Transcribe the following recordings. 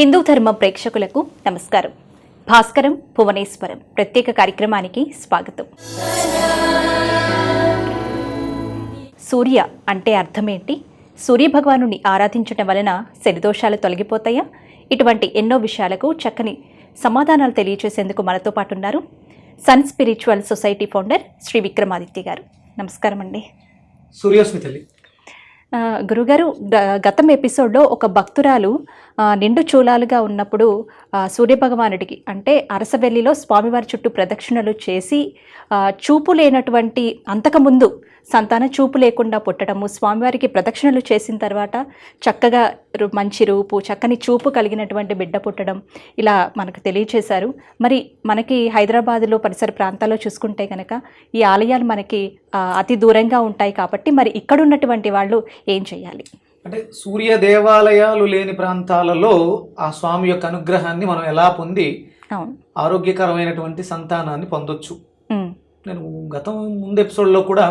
హిందూ ధర్మ ప్రేక్షకులకు నమస్కారం. భాస్కరం భువనేశ్వరం ప్రత్యేక కార్యక్రమానికి స్వాగతం. సూర్య అంటే అర్థమేంటి? సూర్యభగవాను ఆరాధించటం వలన శనిదోషాలు తొలగిపోతాయా? ఇటువంటి ఎన్నో విషయాలకు చక్కని సమాధానాలు తెలియచేసేందుకు మనతో పాటు ఉన్నారు sun spiritual society founder Shri Vikramaditya గారు. నమస్కారం అండి సూర్యస్మితల్లి గురుగారు గ- గతం ఎపిసోడ్లో ఒక భక్తురాలు నిండు చూలాలుగా ఉన్నప్పుడు సూర్యభగవానుడికి అంటే అరసవెల్లిలో స్వామివారి చుట్టూ ప్రదక్షిణలు చేసి చూపు లేనటువంటి అంతకుముందు సంతాన చూపు లేకుండా పుట్టడము స్వామివారికి ప్రదక్షిణలు చేసిన తర్వాత చక్కగా మంచి రూపు చక్కని చూపు కలిగినటువంటి బిడ్డ పుట్టడం ఇలా మనకు తెలియచేశారు. మరి మనకి హైదరాబాదులో పరిసర ప్రాంతాల్లో చూసుకుంటే కనుక ఈ ఆలయాలు మనకి అతి దూరంగా ఉంటాయి కాబట్టి మరి ఇక్కడ ఉన్నటువంటి వాళ్ళు ఏం చేయాలి? అంటే సూర్య దేవాలయాలు లేని ప్రాంతాలలో ఆ స్వామి యొక్క అనుగ్రహాన్ని మనం ఎలా పొంది ఆరోగ్యకరమైనటువంటి సంతానాన్ని పొందొచ్చు. నేను గతం ముందు ఎపిసోడ్లో కూడా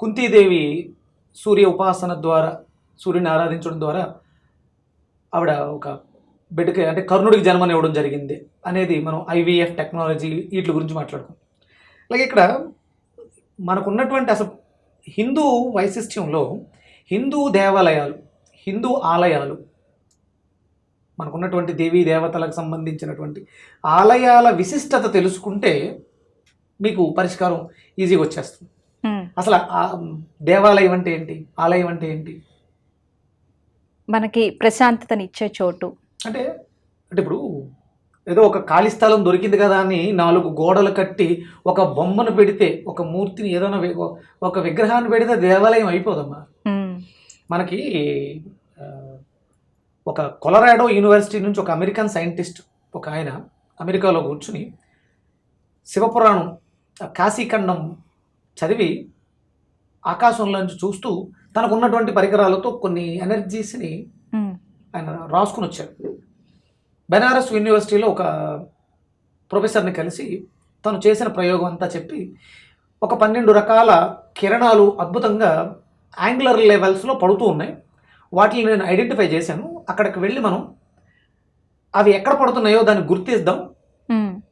కుంతీదేవి సూర్య ఉపాసన ద్వారా సూర్యుని ఆరాధించడం ద్వారా ఆవిడ ఒక బిడ్డకి అంటే కర్ణుడికి జన్మనివ్వడం జరిగింది అనేది మనం ఐవీఎఫ్ టెక్నాలజీ వీటి గురించి మాట్లాడుకున్నాం అలాగే ఇక్కడ మనకున్నటువంటి అసలు హిందూ వైశిష్ట్యంలో హిందూ దేవాలయాలు హిందూ ఆలయాలు మనకున్నటువంటి దేవీ దేవతలకు సంబంధించినటువంటి ఆలయాల విశిష్టత తెలుసుకుంటే మీకు పరిష్కారం ఈజీగా వచ్చేస్తుంది. అసలు దేవాలయం అంటే ఏంటి? ఆలయం అంటే ఏంటి? మనకి ప్రశాంతతనిచ్చే చోటు. అంటే అంటే ఇప్పుడు ఏదో ఒక ఖాళీ స్థలం దొరికింది కదా అని నాలుగు గోడలు కట్టి ఒక బొమ్మను పెడితే ఒక మూర్తిని ఏదైనా ఒక విగ్రహాన్ని పెడితే దేవాలయం అయిపోదమ్మా. మనకి ఒక కొలరాడో యూనివర్సిటీ నుంచి ఒక అమెరికన్ సైంటిస్ట్ ఒక ఆయన అమెరికాలో కూర్చుని శివపురాణం కాశీఖండం చదివి ఆకాశంలోంచి చూస్తూ తనకు ఉన్నటువంటి పరికరాలతో కొన్ని ఎనర్జీస్ని ఆయన రాసుకుని వచ్చారు బెనారస్ యూనివర్సిటీలో ఒక ప్రొఫెసర్ని కలిసి తను చేసిన ప్రయోగం అంతా చెప్పి ఒక పన్నెండు రకాల కిరణాలు అద్భుతంగా యాంగులర్ లెవెల్స్లో పడుతూ ఉన్నాయి. వాటిని నేను ఐడెంటిఫై చేశాను. అక్కడికి వెళ్ళి మనం అవి ఎక్కడ పడుతున్నాయో దాన్ని గుర్తిద్దాం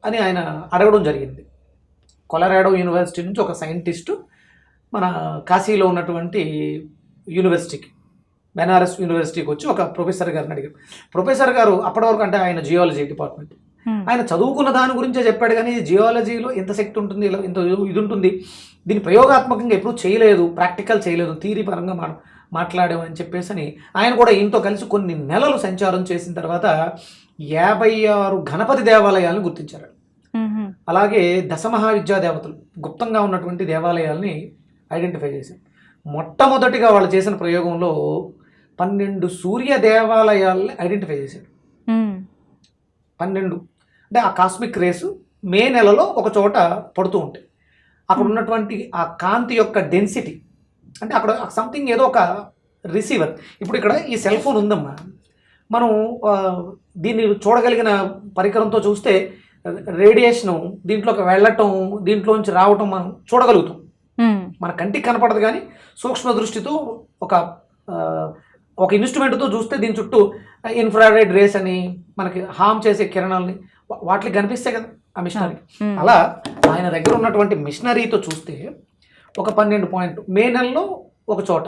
అని ఆయన అడగడం జరిగింది. కొలరాడో యూనివర్సిటీ నుంచి ఒక సైంటిస్టు మన కాశీలో ఉన్నటువంటి యూనివర్సిటీకి బెనారస్ యూనివర్సిటీకి వచ్చి ఒక ప్రొఫెసర్ గారిని అడిగారు. ప్రొఫెసర్ గారు అప్పటి వరకు అంటే ఆయన జియాలజీ డిపార్ట్మెంట్. ఆయన చదువుకున్న దాని గురించే చెప్పాడు కానీ జియాలజీలో ఇంత శక్తి ఉంటుంది ఇలా ఇంత ఇది ఉంటుంది దీన్ని ప్రయోగాత్మకంగా ఎప్పుడూ చేయలేదు ప్రాక్టికల్ చేయలేదు థీరీ పరంగా మనం మాట్లాడామని చెప్పేసి అని ఆయన కూడా ఈయనతో కలిసి కొన్ని నెలలు సంచారం చేసిన తర్వాత యాభై ఆరు గణపతి దేవాలయాలను గుర్తించారు. అలాగే దశమహావిద్యా దేవతలు గుప్తంగా ఉన్నటువంటి దేవాలయాల్ని ఐడెంటిఫై చేశారు. మొట్టమొదటిగా వాళ్ళు చేసిన ప్రయోగంలో పన్నెండు సూర్య దేవాలయాల్ని ఐడెంటిఫై చేశారు. పన్నెండు. అంటే ఆ కాస్మిక్ రేసు మే నెలలో ఒక చోట పడుతూ ఉంటాయి. అక్కడ ఉన్నటువంటి ఆ కాంతి యొక్క డెన్సిటీ అంటే అక్కడ సంథింగ్ ఏదో ఒక రిసీవర్. ఇప్పుడు ఇక్కడ ఈ సెల్ ఫోన్ ఉందమ్మా. మనం దీన్ని చూడగలిగిన పరికరంతో చూస్తే రేడియేషను దీంట్లోకి వెళ్ళటం దీంట్లోంచి రావటం మనం చూడగలుగుతాం. మన కంటికి కనపడదు కానీ సూక్ష్మ దృష్టితో ఒక ఒక ఇన్స్ట్రుమెంట్తో చూస్తే దీని చుట్టూ ఇన్ఫ్రారెడ్ రేస్ అని మనకి హామ్ చేసే కిరణాలని వాటికి కనిపిస్తాయి కదా ఆ మిషనరీ అలా ఆయన దగ్గర ఉన్నటువంటి మిషనరీతో చూస్తే ఒక పన్నెండు పాయింట్ మే నెలలో ఒక చోట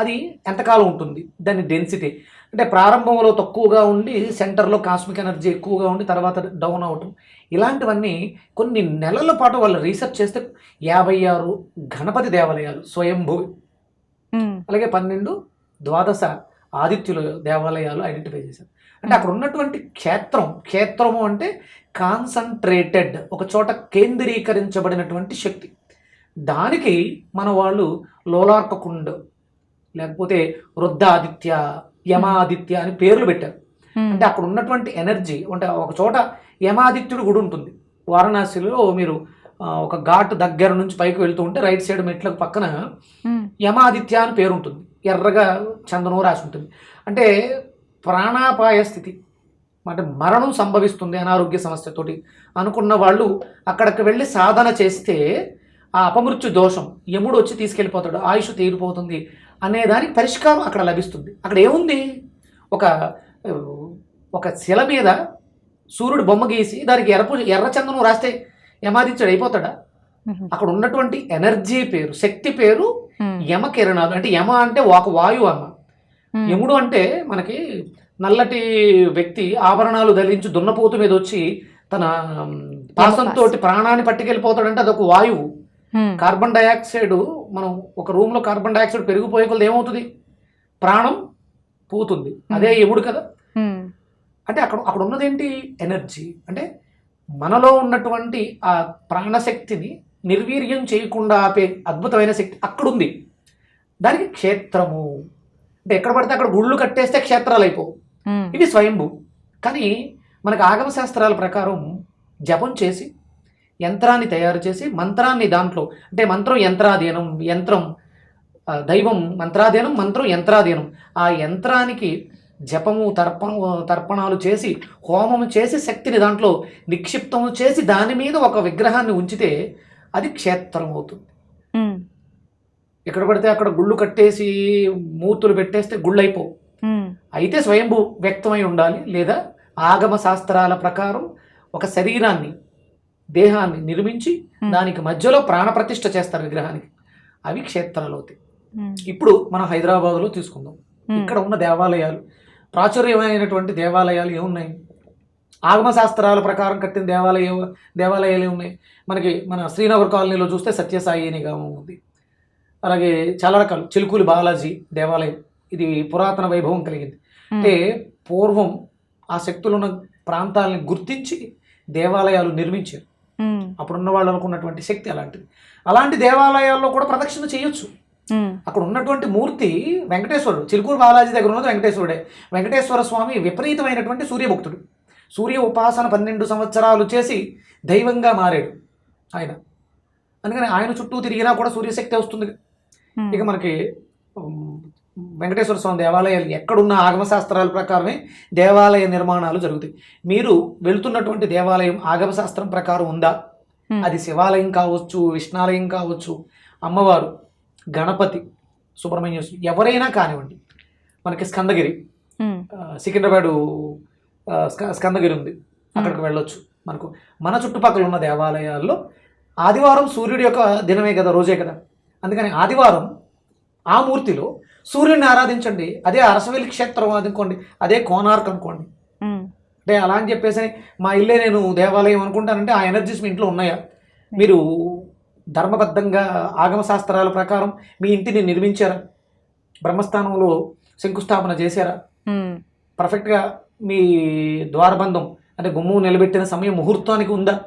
అది ఎంతకాలం ఉంటుంది? దాని డెన్సిటీ అంటే ప్రారంభంలో తక్కువగా ఉండి సెంటర్లో కాస్మిక్ ఎనర్జీ ఎక్కువగా ఉండి తర్వాత డౌన్ అవటం. ఇలాంటివన్నీ కొన్ని నెలల పాటు వాళ్ళు రీసెర్చ్ చేస్తే యాభై ఆరు గణపతి దేవాలయాలు స్వయంభూవి. ఉమ్, అలాగే పన్నెండు ద్వాదశ ఆదిత్యుల దేవాలయాలు ఐడెంటిఫై చేశారు. అంటే అక్కడ ఉన్నటువంటి క్షేత్రం క్షేత్రము అంటే కాన్సన్ట్రేటెడ్ ఒక చోట కేంద్రీకరించబడినటువంటి శక్తి. దానికి మన వాళ్ళు లోలార్కకుండ్ లేకపోతే వృద్ధాదిత్య యమాదిత్య అని పేర్లు పెట్టారు. అంటే అక్కడ ఉన్నటువంటి ఎనర్జీ అంటే ఒక చోట యమాదిత్యుడు గుడి ఉంటుంది. వారణాసిలో మీరు ఒక ఘాట్ దగ్గర నుంచి పైకి వెళ్తూ ఉంటే రైట్ సైడ్ మెట్లకు పక్కన యమాదిత్య అని పేరు ఉంటుంది. ఎర్రగా చందనం రాసి ఉంటుంది. అంటే ప్రాణాపాయ స్థితి అంటే మరణం సంభవిస్తుంది అనారోగ్య సమస్యతోటి అనుకున్న వాళ్ళు అక్కడికి వెళ్ళి సాధన చేస్తే ఆ అపమృత్యు దోషం యముడు వచ్చి తీసుకెళ్ళిపోతాడు. ఆయుష్ తీరిపోతుంది. అనే దానికి పరిష్కారం అక్కడ లభిస్తుంది. అక్కడ ఏముంది? ఒక ఒక శిల మీద సూర్యుడు బొమ్మ గీసి దానికి ఎర్రపు ఎర్రచందనం రాస్తే యమాదిత్యుడు అయిపోతాడా? అక్కడ ఉన్నటువంటి ఎనర్జీ పేరు శక్తి పేరు యమ కిరణాలు. అంటే యమ అంటే ఒక వాయువు అమ్మ. యముడు అంటే మనకి నల్లటి వ్యక్తి ఆభరణాలు ధరించి దున్నపోతు మీద వచ్చి తన పాసంతో ప్రాణాన్ని పట్టుకెళ్ళిపోతాడంటే అదొక వాయువు. కార్బన్ డయాక్సైడ్ మనం ఒక రూమ్లో కార్బన్ డయాక్సైడ్ పెరిగిపోయే కొలది ఏమవుతుంది? ప్రాణం పోతుంది. అదే యముడు కదా? అంటే అక్కడ అక్కడ ఉన్నదేంటి ఎనర్జీ. అంటే మనలో ఉన్నటువంటి ఆ ప్రాణశక్తిని నిర్వీర్యం చేయకుండా ఆపే అద్భుతమైన శక్తి అక్కడ ఉంది దానికి క్షేత్రము. అంటే ఎక్కడ పడితే అక్కడ గుళ్ళు కట్టేస్తే క్షేత్రాలు అయిపోవు. ఇవి స్వయంభూ. కానీ మనకు ఆగమ శాస్త్రాల ప్రకారం జపం చేసి యంత్రాన్ని తయారు చేసి మంత్రాన్ని దాంట్లో అంటే మంత్రం యంత్రాధీనం యంత్రం దైవం మంత్రాధీనం మంత్రం యంత్రాధీనం. ఆ యంత్రానికి జపము తర్పణ తర్పణాలు చేసి హోమము చేసి శక్తిని దాంట్లో నిక్షిప్తము చేసి దాని మీద ఒక విగ్రహాన్ని ఉంచితే అది క్షేత్రం అవుతుంది. ఎక్కడ పడితే అక్కడ గుళ్ళు కట్టేసి మూర్తులు పెట్టేస్తే గుళ్ళు అయిపోవు ఉమ్, అయితే స్వయంభూ వ్యక్తమై ఉండాలి. లేదా ఆగమ శాస్త్రాల ప్రకారం ఒక శరీరాన్ని దేహాన్ని నిర్మించి Hmm. దానికి మధ్యలో ప్రాణప్రతిష్ఠ చేస్తారు విగ్రహానికి. అవి క్షేత్రాలు అవుతాయి ఉమ్, ఇప్పుడు మనం హైదరాబాద్లో తీసుకుందాం ఉమ్, ఇక్కడ ఉన్న దేవాలయాలు ప్రాచుర్యమైనటువంటి దేవాలయాలు ఏమున్నాయి? ఆగమ శాస్త్రాల ప్రకారం కట్టిన దేవాలయ దేవాలయాలు ఏమున్నాయి? మనకి మన శ్రీనగర్ కాలనీలో చూస్తే సత్యసాయి నిగమం ఉంది. అలాగే చాలా రకాలు చిలుకూరి బాలాజీ దేవాలయం. ఇది పురాతన వైభవం కలిగింది. అంటే పూర్వం ఆ శక్తులు ఉన్న ప్రాంతాలని గుర్తించి దేవాలయాలు నిర్మించారు. అప్పుడున్న వాళ్ళు అనుకున్నటువంటి శక్తి అలాంటిది. అలాంటి దేవాలయాల్లో కూడా ప్రదక్షిణ చేయొచ్చు. ఉమ్, అక్కడ ఉన్నటువంటి మూర్తి వెంకటేశ్వరుడు చిలుకూరు బాలాజీ దగ్గర ఉన్నది వెంకటేశ్వరుడే. వెంకటేశ్వర స్వామి విపరీతమైనటువంటి సూర్యభక్తుడు. సూర్య ఉపాసన పన్నెండు సంవత్సరాలు చేసి దైవంగా మారాడు ఆయన. అందుకని ఆయన చుట్టూ తిరిగినా కూడా సూర్యశక్తి వస్తుంది. ఉమ్, ఇక మనకి వెంకటేశ్వర స్వామి దేవాలయాలు ఎక్కడున్న ఆగమ శాస్త్రాల ప్రకారమే దేవాలయ నిర్మాణాలు జరుగుతాయి. మీరు వెళ్తున్నటువంటి దేవాలయం ఆగమ శాస్త్రం ప్రకారం ఉందా? అది శివాలయం కావచ్చు విష్ణాలయం కావచ్చు అమ్మవారు గణపతి సుబ్రహ్మణ్య ఎవరైనా కానివ్వండి. మనకి స్కందగిరి సికింద్రాబాదు స్కందగిరి ఉంది. అక్కడికి వెళ్ళొచ్చు మనకు. మన చుట్టుపక్కల ఉన్న దేవాలయాల్లో ఆదివారం సూర్యుడి యొక్క దినమే కదా రోజే కదా. అందుకని ఆదివారం ఆ మూర్తిలో సూర్యుడిని ఆరాధించండి. అదే అరసవెల్లి క్షేత్రం అనుకోండి. అదే కోనార్క్ అనుకోండి. అంటే అలా అని చెప్పేసి మా ఇల్లే నేను దేవాలయం అనుకుంటానంటే ఆ ఎనర్జీస్ మీ ఇంట్లో ఉన్నాయా? మీరు ధర్మబద్ధంగా ఆగమ శాస్త్రాల ప్రకారం మీ ఇంటిని నిర్మించారా? బ్రహ్మస్థానంలో శంకుస్థాపన చేశారా? పర్ఫెక్ట్గా మీ ద్వారబంధం అంటే గుమ్మం నిలబెట్టిన సమయం ముహూర్తానికి ఉందా?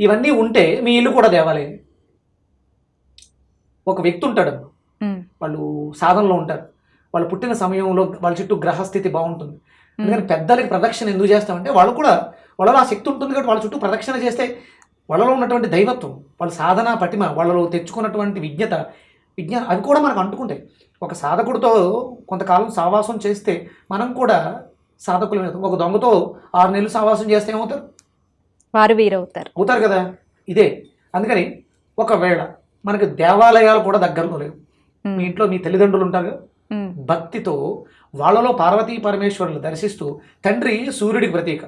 ఇవన్నీ ఉంటే మీ ఇల్లు కూడా దేవాలయం. ఒక వ్యక్తి ఉంటాడు సాధనలో ఉంటారు. వాళ్ళు పుట్టిన సమయంలో వాళ్ళ చుట్టూ గ్రహస్థితి బాగుంటుంది. అందుకని పెద్దలకి ప్రదక్షిణ ఎందుకు చేస్తామంటే వాళ్ళు కూడా వాళ్ళలో ఆ శక్తి ఉంటుంది కాబట్టి వాళ్ళ చుట్టూ ప్రదక్షిణ చేస్తే వాళ్ళలో ఉన్నటువంటి దైవత్వం వాళ్ళ సాధన పటిమ వాళ్ళలో తెచ్చుకున్నటువంటి విజ్ఞత విజ్ఞానం అవి కూడా మనకు అంటుకుంటాయి. ఒక సాధకుడితో కొంతకాలం సావాసం చేస్తే మనం కూడా సాధకులు. ఒక దొంగతో ఆరు నెలలు సావాసం చేస్తే ఏమవుతారు? వారు వీరవుతారు. అవుతారు కదా? ఇదే. అందుకని ఒకవేళ మనకి దేవాలయాలు కూడా దగ్గరలో లేవు. మీ ఇంట్లో మీ తల్లిదండ్రులు ఉంటారు. భక్తితో వాళ్ళలో పార్వతీ పరమేశ్వరులు దర్శిస్తూ తండ్రి సూర్యుడికి ప్రతీక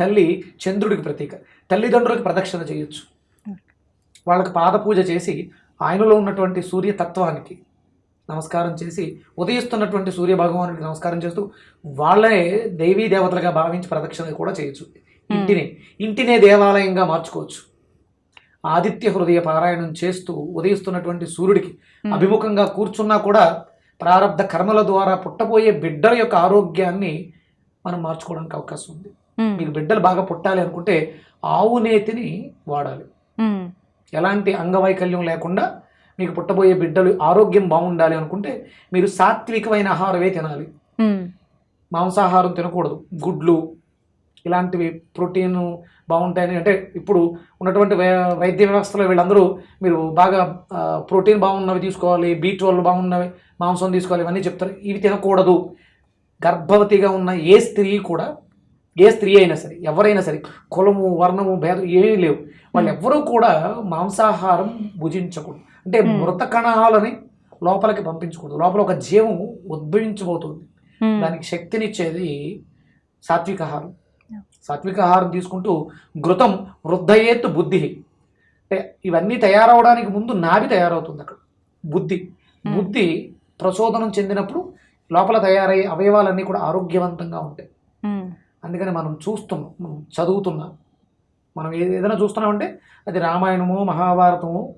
తల్లి చంద్రుడికి ప్రతీక తల్లిదండ్రులకు ప్రదక్షిణ చేయొచ్చు. వాళ్ళకి పాద పూజ చేసి ఆయనలో ఉన్నటువంటి సూర్యతత్వానికి నమస్కారం చేసి ఉదయిస్తున్నటువంటి సూర్య భగవానుడికి నమస్కారం చేస్తూ వాళ్ళే దేవీ దేవతలుగా భావించి ప్రదక్షిణ కూడా చేయొచ్చు. ఇంటిని ఇంటినే దేవాలయంగా మార్చుకోవచ్చు. ఆదిత్య హృదయ పారాయణం చేస్తూ ఉదయిస్తున్నటువంటి సూర్యుడికి అభిముఖంగా కూర్చున్నా కూడా ప్రారంధ కర్మల ద్వారా పుట్టబోయే బిడ్డల యొక్క ఆరోగ్యాన్ని మనం మార్చుకోవడానికి అవకాశం ఉంది. మీకు బిడ్డలు బాగా పుట్టాలి అనుకుంటే ఆవు నేతిని వాడాలి. ఎలాంటి అంగవైకల్యం లేకుండా మీకు పుట్టబోయే బిడ్డలు ఆరోగ్యం బాగుండాలి అనుకుంటే మీరు సాత్వికమైన ఆహారమే తినాలి. మాంసాహారం తినకూడదు. గుడ్లు ఇలాంటివి ప్రోటీన్ బాగుంటాయని. అంటే ఇప్పుడు ఉన్నటువంటి వై- వైద్య వ్యవస్థలో వీళ్ళందరూ మీరు బాగా ప్రోటీన్ బాగున్నవి తీసుకోవాలి బీ ట్వెల్వ్ బాగున్నవి మాంసం తీసుకోవాలి ఇవన్నీ చెప్తారు. ఇవి తినకూడదు. గర్భవతిగా ఉన్న ఏ స్త్రీ కూడా ఏ స్త్రీ అయినా సరే ఎవరైనా సరే కులము వర్ణము భేదం ఏమీ లేవు. వాళ్ళు ఎవ్వరూ కూడా మాంసాహారం భుజించకూడదు. అంటే. మృత కణాలని లోపలికి పంపించకూడదు. లోపల ఒక జీవం ఉద్భవించబోతుంది. దానికి శక్తినిచ్చేది సాత్విక ఆహారం. సాత్విక ఆహారం తీసుకుంటూ ఘృతం వృద్ధయేత్తు బుద్ధి. అంటే ఇవన్నీ తయారవడానికి ముందు నాభి తయారవుతుంది అక్కడ. బుద్ధి. బుద్ధి ప్రచోదనం చెందినప్పుడు లోపల తయారయ్యే అవయవాలన్నీ కూడా ఆరోగ్యవంతంగా ఉంటాయి. అందుకని మనం చూస్తున్నాం మనం చదువుతున్నాం. మనం ఏదైనా చూస్తున్నామంటే అది రామాయణము మహాభారతము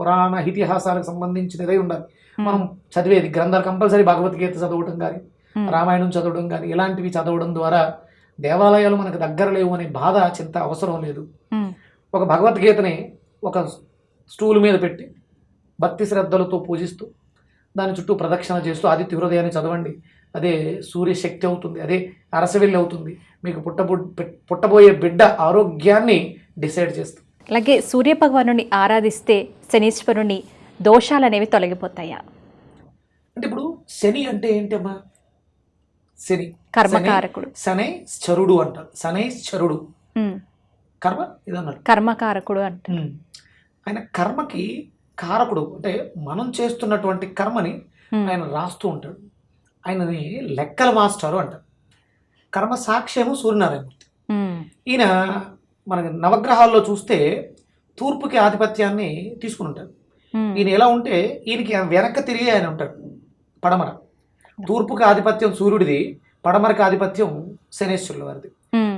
పురాణ ఇతిహాసాలకు సంబంధించినదై ఉండాలి. మనం చదివేది గ్రంథాలు కంపల్సరీ భగవద్గీత చదవటం కానీ రామాయణం చదవడం కానీ ఇలాంటివి చదవడం ద్వారా దేవాలయాలు మనకు దగ్గర లేవు అనే బాధ చింత అవసరం లేదు. ఒక భగవద్గీతని ఒక స్టూల్ మీద పెట్టి భక్తి శ్రద్ధలతో పూజిస్తూ దాని చుట్టూ ప్రదక్షిణ చేస్తూ ఆదిత్య హృదయాన్ని చదవండి. అదే సూర్యశక్తి అవుతుంది అదే అరసవెల్లి అవుతుంది. మీకు పుట్టబో పుట్టబోయే బిడ్డ ఆరోగ్యాన్ని డిసైడ్ చేస్తుంది. అలాగే సూర్య భగవానుని ఆరాధిస్తే శనీశ్వరుని దోషాలు అనేవి తొలగిపోతాయా? అంటే ఇప్పుడు శని అంటే ఏంటమ్మా? శని. కర్మకారకుడు. శనై చరుడు అంటారు శనై చరుడు. కర్మ ఇదన్నారు కర్మకారకుడు అంట ఉమ్. ఆయన కర్మకి కారకుడు. అంటే మనం చేస్తున్నటువంటి కర్మని ఆయన రాస్తూ ఉంటాడు. ఆయనని లెక్కల మాస్టారు అంటారు. కర్మ సాక్ష్యము సూర్యనారాయణమూర్తి. ఈయన మనకి నవగ్రహాల్లో చూస్తే తూర్పుకి ఆధిపత్యాన్ని తీసుకుని ఉంటాడు. ఉమ్, ఈయన ఎలా ఉంటే ఈయనకి వెనక్కి తిరిగి ఆయన ఉంటాడు. పడమర. తూర్పుకి ఆధిపత్యం సూర్యుడిది పడమరకి ఆధిపత్యం శనేశ్వరుల వారిది.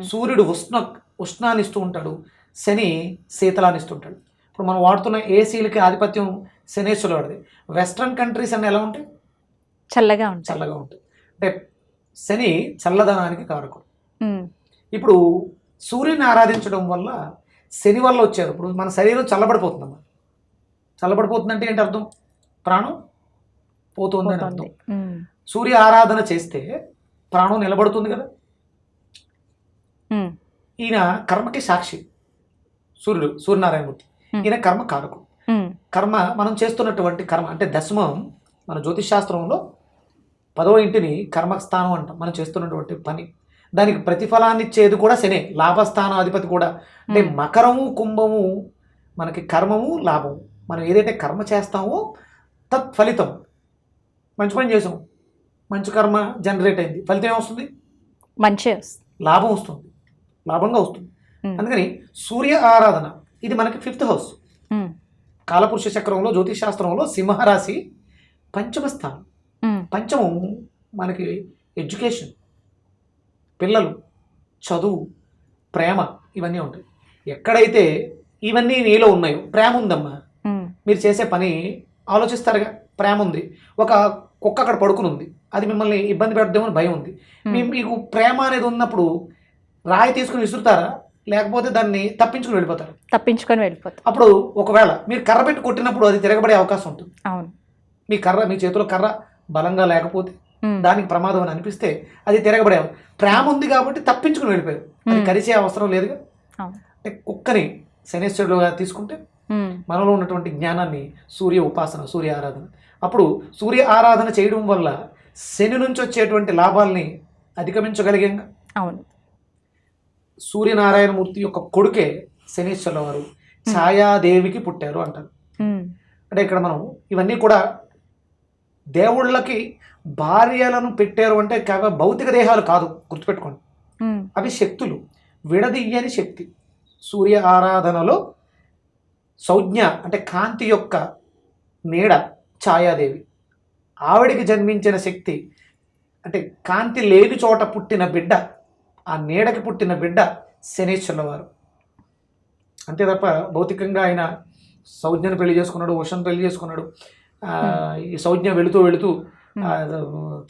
సూర్యుడు ఉష్ణ ఉష్ణాన్ని ఇస్తూ ఉంటాడు శని శీతలాన్ని ఇస్తుంటాడు ఇప్పుడు మనం వాడుతున్న ఏసీలకి ఆధిపత్యం శనేశ్వరుల వాడిది వెస్ట్రన్ కంట్రీస్ అన్నీ ఎలా ఉంటాయి? చల్లగా ఉంటాయి. చల్లగా ఉంటాయి. అంటే శని చల్లదనానికి కారకుడు. ఇప్పుడు సూర్యుని ఆరాధించడం వల్ల శని వల్ల వచ్చారు. ఇప్పుడు మన శరీరం చల్లబడిపోతుందమ్మా. చల్లబడిపోతుందంటే ఏంటి అర్థం? ప్రాణం పోతుంది అని పోతుంది. అర్థం సూర్య ఆరాధన చేస్తే ప్రాణం నిలబడుతుంది కదా. ఈయన కర్మకి సాక్షి. సూర్యుడు సూర్యనారాయణమూర్తి. ఈయన కర్మ కారకుడు. కర్మ మనం చేస్తున్నటువంటి కర్మ అంటే దశమం మన జ్యోతిష్ శాస్త్రంలో పదవ ఇంటిని కర్మస్థానం అంటాం. మనం చేస్తున్నటువంటి పని. దానికి ప్రతిఫలాన్ని ఇచ్చేది కూడా శనే లాభస్థానం అధిపతి కూడా. అంటే. మకరము కుంభము మనకి కర్మము లాభము. మనం ఏదైతే కర్మ చేస్తామో తత్ ఫలితం మంచి పని చేసాం. మంచి కర్మ జనరేట్ అయింది. ఫలితం ఏమొస్తుంది? మంచి లాభం వస్తుంది. లాభంగా వస్తుంది. అందుకని సూర్య ఆరాధన ఇది మనకి ఫిఫ్త్ హౌస్. కాలపురుష చక్రంలో జ్యోతిష్ శాస్త్రంలో సింహరాశి పంచమ స్థానం. పంచమం మనకి ఎడ్యుకేషన్ పిల్లలు చదువు ప్రేమ ఇవన్నీ ఉంటాయి. ఎక్కడైతే ఇవన్నీ నీలో ఉన్నాయో ప్రేమ ఉందమ్మా. మీరు చేసే పని ఆలోచిస్తారుగా ప్రేమ ఉంది. ఒక కుక్క అక్కడ పడుకుని ఉంది అది మిమ్మల్ని ఇబ్బంది పెడదామని భయం ఉంది. మీ మీకు ప్రేమ అనేది ఉన్నప్పుడు రాయి తీసుకుని విసురుతారా? లేకపోతే దాన్ని తప్పించుకుని వెళ్ళిపోతారు? తప్పించుకొని వెళ్ళిపోతాం. అప్పుడు ఒకవేళ మీరు కర్ర పెట్టి కొట్టినప్పుడు అది తిరగబడే అవకాశం ఉంటుంది. అవును. మీ కర్ర మీ చేతిలో కర్ర బలంగా లేకపోతే ఉమ్, దానికి ప్రమాదం అని అనిపిస్తే అది తిరగబడే ప్రేమ ఉంది కాబట్టి తప్పించుకుని వెళ్ళిపోయారు. అది Hmm. కరిచే అవసరం లేదుగా. కుక్కని శనేశ్వరుడుగా తీసుకుంటే మనలో ఉన్నటువంటి జ్ఞానాన్ని సూర్య ఉపాసన సూర్య ఆరాధన. అప్పుడు సూర్య ఆరాధన చేయడం వల్ల శని నుంచి వచ్చేటువంటి లాభాల్ని అధిగమించగలిగాం. అవును. సూర్యనారాయణమూర్తి యొక్క కొడుకే శనీశ్వరుల వారు ఛాయాదేవికి పుట్టారు అంటారు. అంటే ఇక్కడ మనం ఇవన్నీ కూడా దేవుళ్ళకి భార్యలను పెట్టారు అంటే కేవలం భౌతిక దేహాలు కాదు గుర్తుపెట్టుకోండి. అవి శక్తులు. విడదీయని శక్తి. సూర్య ఆరాధనలో సంజ్ఞ అంటే కాంతి యొక్క నీడ ఛాయాదేవి. ఆవిడికి జన్మించిన శక్తి అంటే కాంతి లేని చోట పుట్టిన బిడ్డ ఆ నీడకి పుట్టిన బిడ్డ శనీశ్వరుల వారు అంతే తప్ప భౌతికంగా ఆయన సౌజ్ఞను పెళ్ళి చేసుకున్నాడు ఉషను పెళ్ళి చేసుకున్నాడు. ఈ సౌజ్ఞ వెళుతూ వెళుతూ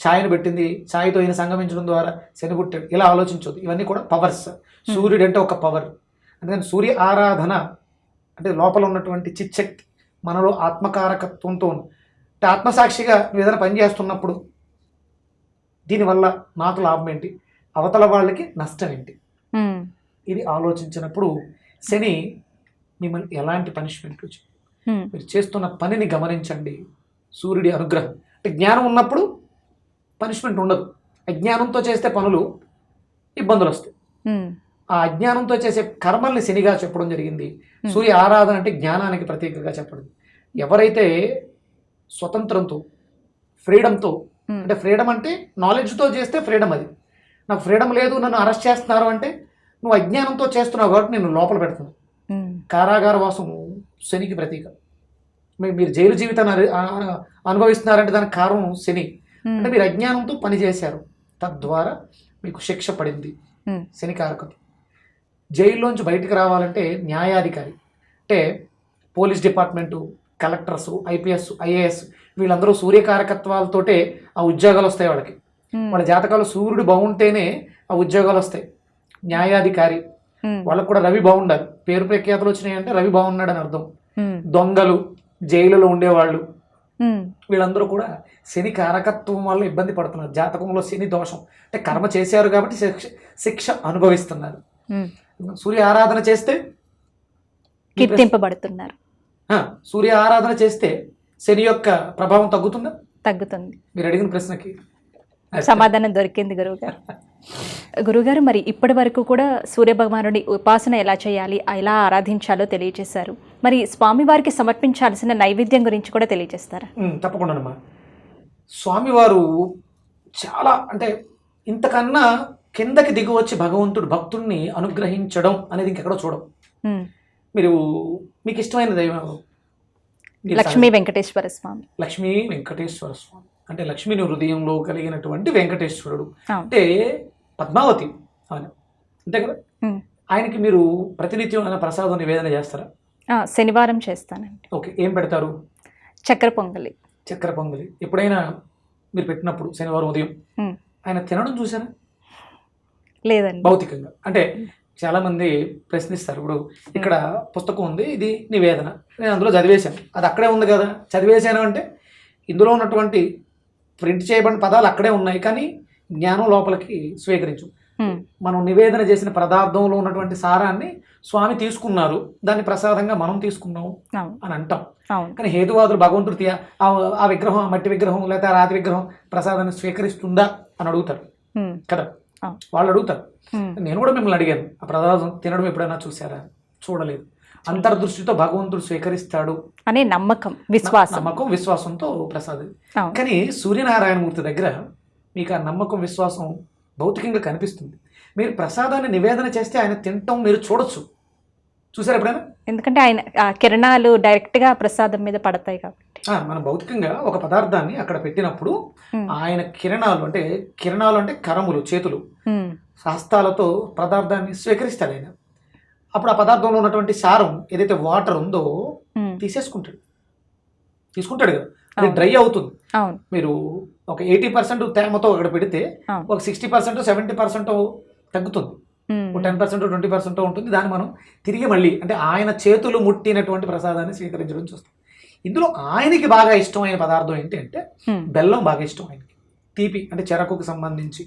ఛాయను పెట్టింది. ఛాయతో ఈయన సంగమించడం ద్వారా శని పుట్టాడు. ఇలా ఆలోచించొద్దు. ఇవన్నీ కూడా పవర్స్ సూర్యుడు అంటే ఒక పవర్ అందుకని సూర్య ఆరాధన అంటే లోపల ఉన్నటువంటి చిచ్చక్తి మనలో ఆత్మకారకత్వంతో ఆత్మసాక్షిగా నువ్వు ఏదైనా పని చేస్తున్నప్పుడు దీనివల్ల నాకు లాభం ఏంటి? అవతల వాళ్ళకి నష్టం ఏంటి? ఇది ఆలోచించినప్పుడు శని మిమ్మల్ని ఎలాంటి పనిష్మెంట్ మీరు చేస్తున్న పనిని గమనించండి. సూర్యుడి అనుగ్రహం. అంటే జ్ఞానం ఉన్నప్పుడు పనిష్మెంట్ ఉండదు. అజ్ఞానంతో చేస్తే పనులు ఇబ్బందులు వస్తాయి. ఆ అజ్ఞానంతో చేసే కర్మల్ని శనిగా చెప్పడం జరిగింది. సూర్య ఆరాధన అంటే జ్ఞానానికి ప్రతీకగా చెప్పడం. ఎవరైతే స్వతంత్రంతో ఫ్రీడంతో. ఉమ్, అంటే ఫ్రీడమ్ అంటే నాలెడ్జ్తో చేస్తే ఫ్రీడమ్ అది. నాకు ఫ్రీడమ్ లేదు నన్ను అరెస్ట్ చేస్తున్నారు అంటే నువ్వు అజ్ఞానంతో చేస్తున్నావు కాబట్టి నేను లోపల పెడుతున్నాను ఉమ్, కారాగార వాసం శనికి ప్రతీక. మీ- మీరు జైలు జీవితాన్ని అనుభవిస్తున్నారంటే దానికి కారణం శని. ఉమ్, అంటే మీరు అజ్ఞానంతో పని చేశారు. తద్వారా మీకు శిక్ష పడింది. శని కారకం జైల్లోంచి బయటికి రావాలంటే న్యాయాధికారి. అంటే police department collectors IPS IAS వీళ్ళందరూ సూర్యకారకత్వాలతోటే ఆ ఉద్యోగాలు వస్తాయి వాళ్ళకి. వాళ్ళ జాతకాలు సూర్యుడు బాగుంటేనే ఆ ఉద్యోగాలు వస్తాయి. న్యాయాధికారి వాళ్ళకు కూడా రవి బాగుండాలి. పేరు ప్రఖ్యాతులు వచ్చినాయి అంటే రవి బాగున్నాడని అర్థం. దొంగలు జైలులో ఉండేవాళ్ళు. వీళ్ళందరూ కూడా శని కారకత్వం వల్ల ఇబ్బంది పడుతున్నారు. జాతకంలో శని దోషం. అంటే కర్మ చేశారు కాబట్టి శిక్ష శిక్ష అనుభవిస్తున్నారు. సూర్య ఆరాధన చేస్తే కీర్తింపబడుతున్నారు. సూర్య ఆరాధన చేస్తే శని యొక్క ప్రభావం తగ్గుతుందా? తగ్గుతుంది. మీరు అడిగిన ప్రశ్నకి సమాధానం దొరికింది గురువుగారు. గురుగారు మరి ఇప్పటి వరకు కూడా సూర్యభగవానుడి ఉపాసన ఎలా చేయాలి ఎలా ఆరాధించాలో తెలియజేశారు మరి స్వామివారికి సమర్పించాల్సిన నైవేద్యం గురించి కూడా తెలియజేస్తారా తప్పకుండానమ్మా. స్వామివారు చాలా అంటే ఇంతకన్నా కిందకి దిగి వచ్చి భగవంతుడు భక్తుడిని అనుగ్రహించడం అనేది ఇంకెక్కడో చూడం. మీరు మీకు ఇష్టమైన దైవం లక్ష్మీ వెంకటేశ్వర స్వామి. లక్ష్మీ వెంకటేశ్వర స్వామి. అంటే లక్ష్మిని హృదయంలో కలిగినటువంటి వెంకటేశ్వరుడు. అవును. అంటే పద్మావతి ఆయన అంతే కదా. ఆయనకి మీరు ప్రతినిత్యం ఆయన ప్రసాదం నివేదన చేస్తారా? శనివారం చేస్తానండి. ఓకే ఏం పెడతారు? చక్కెర పొంగలి. చక్కెర పొంగలి. ఎప్పుడైనా మీరు పెట్టినప్పుడు శనివారం ఉదయం ఆయన తినడం చూసారా లేదండి. భౌతికంగా. అంటే చాలా మంది ప్రశ్నిస్తారు. ఇప్పుడు ఇక్కడ పుస్తకం ఉంది ఇది నివేదన. నేను అందులో చదివేశాను. అది అక్కడే ఉంది కదా. చదివేశాను అంటే ఇందులో ఉన్నటువంటి ప్రింట్ చేయబడిన పదాలు అక్కడే ఉన్నాయి కానీ జ్ఞానం లోపలికి స్వీకరించు. మనం నివేదన చేసిన పదార్థంలో ఉన్నటువంటి సారాన్ని స్వామి తీసుకున్నారు. దాన్ని ప్రసాదంగా మనం తీసుకున్నాం అని అంటాం. కానీ హేతువాదులు భగవంతుడు ఆ విగ్రహం మట్టి విగ్రహం లేదా రాతి విగ్రహం ప్రసాదాన్ని స్వీకరిస్తుందా అని అడుగుతారు. కదా. వాళ్ళు అడుగుతారు. నేను కూడా మిమ్మల్ని అడిగాను. ఆ ప్రసాదం తినడం ఎప్పుడైనా చూసారా చూడలేదు. అంతర్దృష్టితో భగవంతుడు స్వీకరిస్తాడు. అనే నమ్మకం విశ్వాసం. నమ్మకం విశ్వాసంతో ప్రసాదం. కానీ సూర్యనారాయణమూర్తి దగ్గర మీకు ఆ నమ్మకం విశ్వాసం భౌతికంగా కనిపిస్తుంది. మీరు ప్రసాదాన్ని నివేదన చేస్తే ఆయన తినటం మీరు చూడొచ్చు. చూసారు ఎప్పుడైనా? ఎందుకంటే ఆయన కిరణాలు డైరెక్ట్గా ప్రసాదం మీద పడతాయి కాబట్టి. మనం భౌతికంగా ఒక పదార్థాన్ని అక్కడ పెట్టినప్పుడు ఆయన కిరణాలు అంటే కిరణాలు అంటే కరములు చేతులు. హస్తాలతో పదార్థాన్ని స్వీకరిస్తాడు ఆయన. అప్పుడు ఆ పదార్థంలో ఉన్నటువంటి సారం ఏదైతే వాటర్ ఉందో తీసేసుకుంటాడు. తీసుకుంటాడు కదా. అది. డ్రై అవుతుంది. మీరు ఒక ఎయిటీ పర్సెంట్ తేమతో అక్కడ పెడితే. ఒక సిక్స్టీ పర్సెంట్ సెవెంటీ పర్సెంట్ తగ్గుతుంది. టెన్ పర్సెంట్ ట్వంటీ పర్సెంట్ ఉంటుంది. దాన్ని మనం తిరిగి మళ్ళీ అంటే ఆయన చేతులు ముట్టినటువంటి ప్రసాదాన్ని స్వీకరించడం చూస్తాం. ఇందులో ఆయనకి బాగా ఇష్టమైన పదార్థం ఏంటి అంటే బెల్లం బాగా ఇష్టం ఆయనకి. తీపి అంటే చెరకుకు సంబంధించి.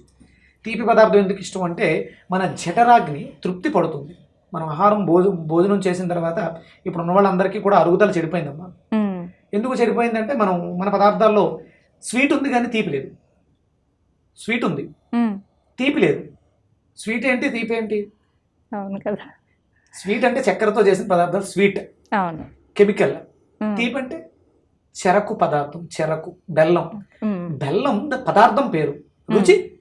తీపి పదార్థం ఎందుకు ఇష్టం అంటే మన జఠరాగ్ని తృప్తి పడుతుంది. మనం ఆహారం భోజ భోజనం చేసిన తర్వాత ఇప్పుడు ఉన్న వాళ్ళందరికీ కూడా అరుగుదల చెడిపోయిందమ్మా. ఎందుకు చెడిపోయిందంటే మనం మన పదార్థాల్లో స్వీట్ ఉంది కానీ తీపి లేదు. స్వీట్ ఉంది. తీపి లేదు. స్వీట్ ఏంటి? తీపి ఏంటి? అవును కదా. స్వీట్ అంటే చక్కెరతో చేసిన పదార్థాలు స్వీట్. అవును. కెమికల్. తీపి అంటే చెరకు పదార్థం చెరకు బెల్లం. బెల్లం పదార్థం పేరు. రుచి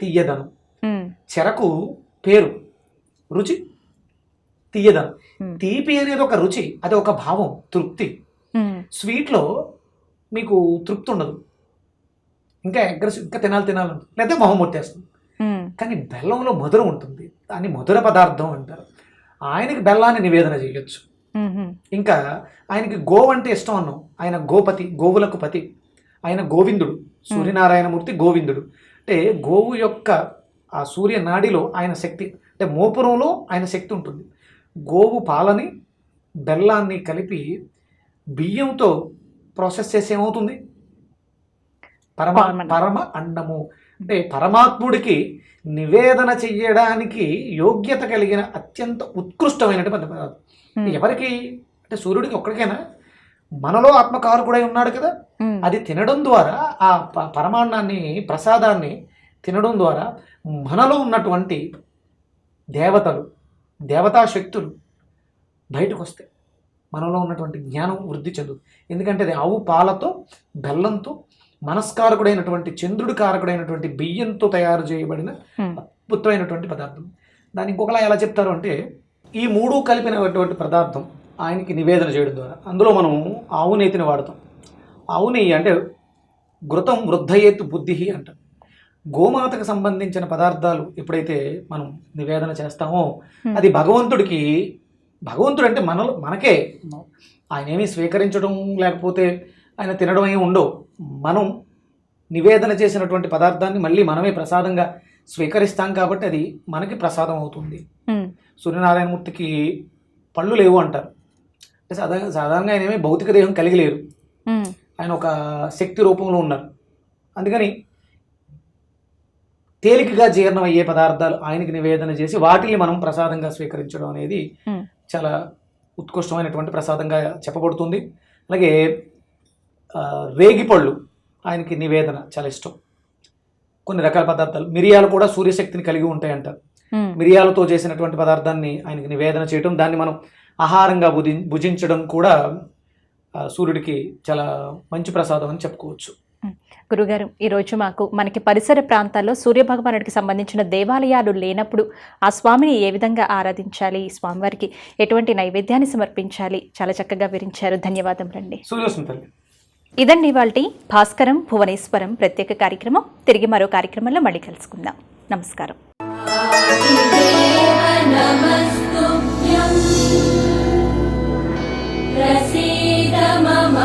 తీయదనం. చెరకు పేరు. రుచి తీయదనం. తీపి అనేది ఒక రుచి అది ఒక భావం తృప్తి. స్వీట్లో మీకు తృప్తి ఉండదు. ఇంకా అగ్రెసివ్ ఇంకా తినాలి తినాలి. లేదా మొహం ముట్టేస్తుంది. కానీ బెల్లంలో మధురం ఉంటుంది. దాన్ని మధుర పదార్థం అంటారు. ఆయనకి బెల్లాన్ని నివేదన చేయొచ్చు. ఇంకా ఆయనకి గోవు అంటే ఇష్టం అన్నాం. ఆయన గోపతి గోవులకు పతి. ఆయన గోవిందుడు. సూర్యనారాయణమూర్తి గోవిందుడు. అంటే గోవు యొక్క ఆ సూర్య నాడిలో ఆయన శక్తి అంటే మోపురంలో ఆయన శక్తి ఉంటుంది. గోవు పాలని బెల్లాన్ని కలిపి బియ్యంతో ప్రాసెస్ చేసి ఏమవుతుంది? పరమ పరమ- పరమ అన్నము. అంటే పరమాత్ముడికి నివేదన చెయ్యడానికి యోగ్యత కలిగిన అత్యంత ఉత్కృష్టమైనటువంటి పదార్థం. ఎవరికి? అంటే సూర్యుడికి ఒక్కడికైనా? మనలో ఆత్మకారకుడై ఉన్నాడు కదా. అది తినడం ద్వారా ఆ పరమాన్నాన్ని ప్రసాదాన్ని తినడం ద్వారా మనలో ఉన్నటువంటి దేవతలు దేవతా శక్తులు బయటకు వస్తాయి మనలో ఉన్నటువంటి జ్ఞానం వృద్ధి చెందుతుంది. ఎందుకంటే అది ఆవు పాలతో బెల్లంతో మనస్కారకుడైనటువంటి చంద్రుడి కారకుడైనటువంటి బియ్యంతో తయారు చేయబడిన. అద్భుతమైనటువంటి పదార్థం. దాన్ని ఇంకొకలా ఎలా చెప్తారు అంటే ఈ మూడు కలిపినటువంటి పదార్థం ఆయనకి నివేదన చేయడం ద్వారా. అందులో మనం ఆవు నేతిని వాడతాం. ఆవు నెయ్యి అంటే ఘృతం వృద్ధయేతు బుద్ధి అంటాం గోమాతకు సంబంధించిన పదార్థాలు ఎప్పుడైతే మనం నివేదన చేస్తామో. అది భగవంతుడికి భగవంతుడు అంటే మన మనకే. ఆయన ఏమీ స్వీకరించడం లేకపోతే ఆయన తినడం ఏమి ఉండవు. మనం నివేదన చేసినటువంటి పదార్థాన్ని మళ్ళీ మనమే ప్రసాదంగా స్వీకరిస్తాం కాబట్టి అది మనకి ప్రసాదం అవుతుంది. సూర్యనారాయణమూర్తికి పళ్ళు లేవు అంటారు. అంటే సాధారణ సాధారణంగా ఆయన ఏమీ భౌతిక దేహం కలిగి లేరు. ఆయన ఒక శక్తి రూపంలో ఉన్నారు. అందుకని తేలికగా జీర్ణం అయ్యే పదార్థాలు ఆయనకి నివేదన చేసి వాటిని మనం ప్రసాదంగా స్వీకరించడం అనేది చాలా ఉత్కృష్టమైనటువంటి ప్రసాదంగా చెప్పబడుతుంది. అలాగే రేగిపళ్ళు ఆయనకి నివేదన చాలా ఇష్టం. కొన్ని రకాల పదార్థాలు. మిరియాలు కూడా సూర్యశక్తిని కలిగి ఉంటాయంటారు ఉమ్. మిరియాలతో చేసినటువంటి పదార్థాన్ని ఆయనకి నివేదన చేయటం. దాన్ని మనం ఆహారంగా భుజి భుజించడం కూడా సూర్యుడికి చాలా మంచి ప్రసాదం అని చెప్పుకోవచ్చు. గురుగారు ఈరోజు మాకు మనకి పరిసర ప్రాంతాల్లో సూర్యభగవానుడికి సంబంధించిన దేవాలయాలు లేనప్పుడు ఆ స్వామిని ఏ విధంగా ఆరాధించాలి? ఈ స్వామివారికి ఎటువంటి నైవేద్యాన్ని సమర్పించాలి? చాలా చక్కగా వివరించారు. ధన్యవాదములండి. సూర్యోస్మి ఇదండి వాళ్ళ భాస్కరం భువనేశ్వరం ప్రత్యేక కార్యక్రమం. తిరిగి మరో కార్యక్రమంలో మళ్ళీ కలుసుకుందాం. నమస్కారం. ప్రసీద మమ